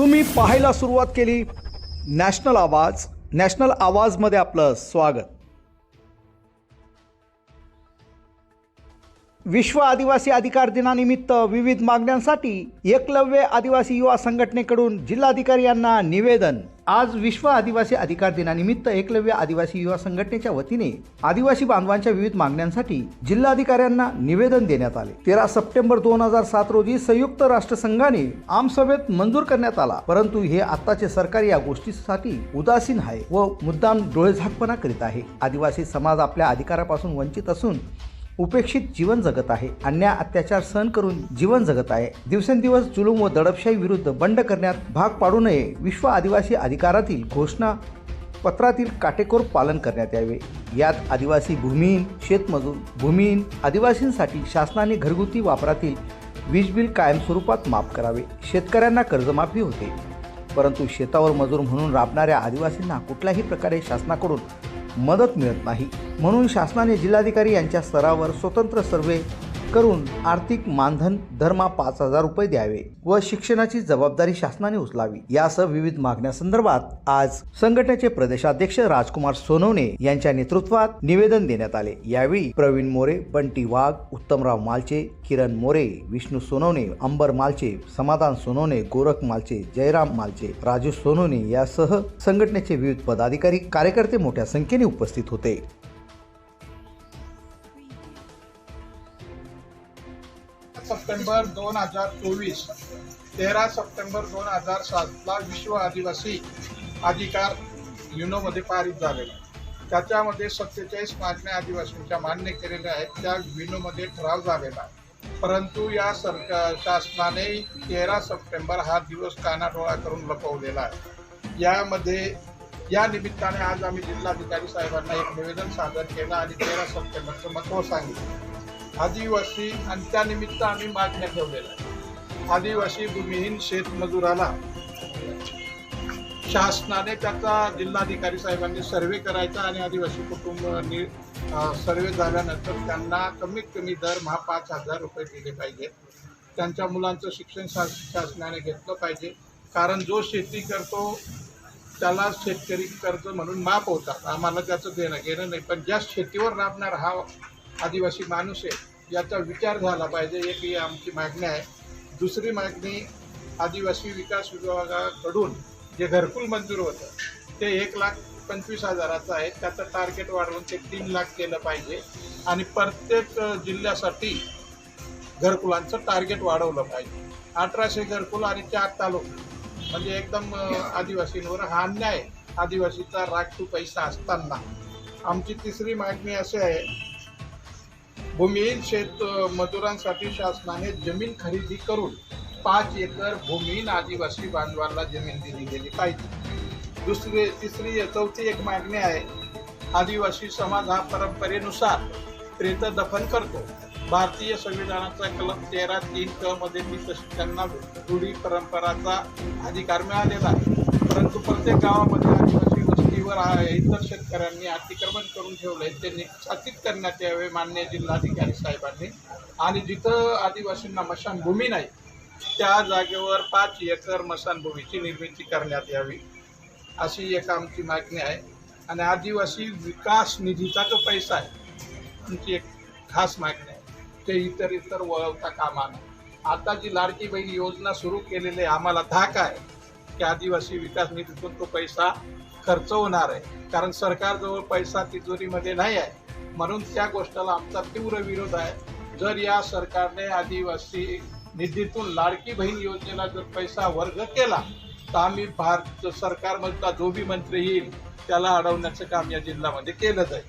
तुम्ही पाहायला सुरुवात केली. नॅशनल आवाज नॅशनल आवाजमध्ये आपलं स्वागत. विश्व आदिवासी अधिकार दिनानिमित्त विविध मागण्यांसाठी एकलव्य आदिवासी युवा संघटनेकडून जिल्हाधिकारी यांना निवेदन. आज विश्व आदिवासी अधिकार दिनानिमित्त एकलव्य आदिवासी युवा संघटनेच्या वतीने आदिवासी बांधवांच्या विविध मागण्यांसाठी जिल्हाधिकाऱ्यांना निवेदन देण्यात आले. तेरा सप्टेंबर दोन हजार सात रोजी संयुक्त राष्ट्रसंघाने आमसभेत मंजूर करण्यात आला. परंतु हे आत्ताचे सरकार या गोष्टीसाठी उदासीन आहे व मुद्दाम डोळेझाकपणा करीत आहे. आदिवासी समाज आपल्या अधिकारापासून वंचित असून उपेक्षित जीवन जगत आहे. अन्याय अत्याचार सहन करून जीवन जगत आहे. दिवसेंदिवस जुलूम व दडपशाही विरुद्ध बंड करण्यात भाग पाडू नये विश्व आदिवासी अधिकारातील घोषणा पत्रातील काटेकोर पालन करण्यात यावे. यात आदिवासी भूमिहीन शेतमजूर भूमिहीन आदिवासींसाठी शासनाने घरगुती वापरातील वीज बिल कायम स्वरूपात माफ करावे. शेतकऱ्यांना कर्जमाफी होते. परंतु शेतावर मजूर म्हणून राबणाऱ्या आदिवासींना कुठल्याही प्रकारे शासनाकडून मदत मिळत नाही. म्हणून शासनाने जिल्हाधिकारी यांच्या स्तरावर स्वतंत्र सर्वे करून आर्थिक मानधन धर्मा पाच हजार रुपये द्यावे व शिक्षणाची जबाबदारी शासनाने उचलावी. यासह विविध मागण्यासंदर्भात आज संघटनेचे प्रदेशाध्यक्ष राजकुमार सोनवणे यांच्या नेतृत्वात निवेदन देण्यात आले. यावेळी प्रवीण मोरे बंटी वाघ उत्तमराव मालचे किरण मोरे विष्णू सोनवणे अंबर मालचे समाधान सोनवणे गोरख मालचे जयराम मालचे राजू सोनवणे यासह संघटनेचे विविध पदाधिकारी कार्यकर्ते मोठ्या संख्येने उपस्थित होते. सप्टेंबर दोन हजार चोवीस तेरा सप्टेंबर दोन हजार सातला विश्व आदिवासी अधिकार युनोमध्ये पारित झालेला. त्याच्यामध्ये सत्तेचाळीस मागण्या आदिवासींच्या मान्य केलेल्या आहेत त्या विनोमध्ये ठराव झालेला आहे. परंतु या सरकार शासनाने तेरा सप्टेंबर हा दिवस कानाडोळा करून लपवलेला आहे. यामध्ये या निमित्ताने आज आम्ही जिल्हाधिकारी साहेबांना एक निवेदन सादर केलं आणि तेरा सप्टेंबरचं महत्त्व सांगितलं. आदिवासी आणि त्यानिमित्त आम्ही मागण्या ठेवलेल्या आहेत. आदिवासी भूमिहीन शेतमजुराला शासनाने त्याचा जिल्हाधिकारी साहेबांनी सर्वे करायचा आणि आदिवासी कुटुंब सर्वे झाल्यानंतर त्यांना कमीत कमी दरमहा पाच हजार रुपये दिले पाहिजेत त्यांच्या मुलांचं शिक्षण शा शासनाने घेतलं पाहिजे. कारण जो शेती करतो त्याला शेतकरी कर्ज म्हणून माफ होतात. आम्हाला त्याचं देणं घेणं नाही. पण ज्या शेतीवर राबणारा हा आदिवासी माणूस आहे याचा विचार झाला पाहिजे एक ही आमची मागणी आहे. दुसरी मागणी आदिवासी विकास विभागाकडून जे घरकुल मंजूर होतं ते एक लाख पंचवीस हजाराचं आहे. त्याचं टार्गेट वाढवून ते तीन लाख केलं पाहिजे. आणि प्रत्येक जिल्ह्यासाठी घरकुलांचं टार्गेट वाढवलं पाहिजे. अठराशे घरकुल आणि चार तालुके. म्हणजे एकदम आदिवासींवर हा अन्याय आदिवासीचा राखीव पैसा असताना. आमची तिसरी मागणी अशी आहे भूमिहीन शेत मजुरांसाठी शासनाने जमीन खरेदी करून पाच एकर भूमिहीन आदिवासी बांधवांना जमीन दिली गेली पाहिजे. दुसरी तिसरी चौथी एक मागणी आहे आदिवासी समाज हा परंपरेनुसार प्रेत दफन करतो. भारतीय संविधानाचा कलम तेरा तीन क मध्ये मी तशी त्यांना रूढी परंपराचा अधिकार मिळालेला आहे. परंतु प्रत्येक गावामध्ये आदिवासी इतर शेतकऱ्यांनी अतिक्रमण करून ठेवलं आहे ते निश्चित करण्यात यावे मान्य जिल्हाधिकारी साहेबांनी. आणि जिथं आदिवासींना मशानभूमी नाही त्या जागेवर पाच एकर मशानभूमीची निर्मिती करण्यात यावी अशी एक आमची मागणी आहे. आणि आदिवासी विकास निधीचा जो पैसा आहे आमची एक खास मागणी आहे. ते इतर इतर वळवता कामा नये. आता जी लाडकी बहीण योजना सुरू केलेली आहे आम्हाला धाक आहे की आदिवासी विकास निधीतून तो पैसा खर्च होणार आहे. कारण सरकारजवळ पैसा तिजोरीमध्ये नाही आहे. म्हणून त्या गोष्टीला आमचा तीव्र विरोध आहे. जर या सरकारने आदिवासी निधीतून लाडकी बहीण योजनेला जर पैसा वर्ग केला तर आम्ही भारत सरकारमधला जो बी मंत्री येईल त्याला अडवण्याचं काम या जिल्ह्यामध्ये केलं जाईल